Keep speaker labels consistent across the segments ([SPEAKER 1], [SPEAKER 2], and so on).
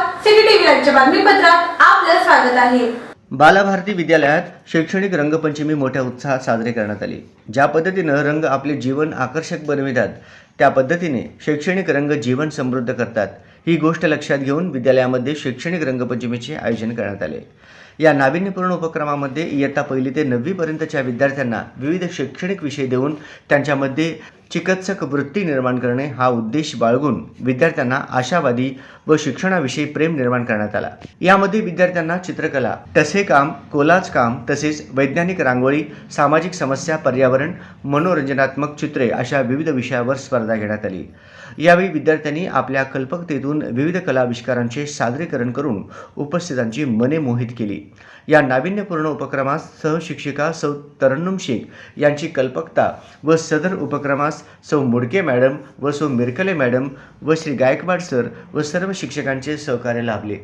[SPEAKER 1] बालाभारती आपलं स्वागत आहे.
[SPEAKER 2] बालभारती विद्यालयात शैक्षणिक रंगपंचमी मोठ्या उत्साहात साजरी करण्यात आली. ज्या पद्धतीनं रंग आपले जीवन आकर्षक बनवितात त्या पद्धतीने शैक्षणिक रंग जीवन समृद्ध करतात. ही गोष्ट लक्षात घेऊन विद्यालयामध्ये शैक्षणिक रंगपंचमीचे आयोजन करण्यात आले. या नाविन्यपूर्ण उपक्रमामध्ये इयत्ता पहिली ते नववीपर्यंतच्या विद्यार्थ्यांना विविध शैक्षणिक विषय देऊन त्यांच्यामध्ये चिकित्सक वृत्ती निर्माण करणे हा उद्देश बाळगून विद्यार्थ्यांना आशावादी व शिक्षणाविषयी प्रेम निर्माण करण्यात आला. यामध्ये विद्यार्थ्यांना चित्रकला टसे काम कोलाज काम तसेच वैज्ञानिक रांगोळी सामाजिक समस्या पर्यावरण मनोरंजनात्मक चित्रे अशा विविध विषयावर स्पर्धा घेण्यात आली. यावेळी विद्यार्थ्यांनी आपल्या कल्पकतेतून विविध कलाविष्कारांचे सादरीकरण करून उपस्थितांची मने मोहित केली. या नाविन्यपूर्ण उपक्रमास सहशिक्षिका सौ तरन्नुम शेख यांची कल्पकता व सदर उपक्रमास सौ मुडके मॅडम व सौ मिरकले मॅडम व श्री गायकवाड सर व सर्व शिक्षकांचे सहकार्य लाभले.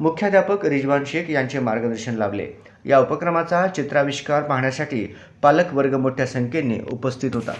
[SPEAKER 2] मुख्याध्यापक रिजवान शेख यांचे मार्गदर्शन लाभले. या उपक्रमाचा चित्राविष्कार पाहण्यासाठी पालक वर्ग मोठ्या संख्येने उपस्थित होता.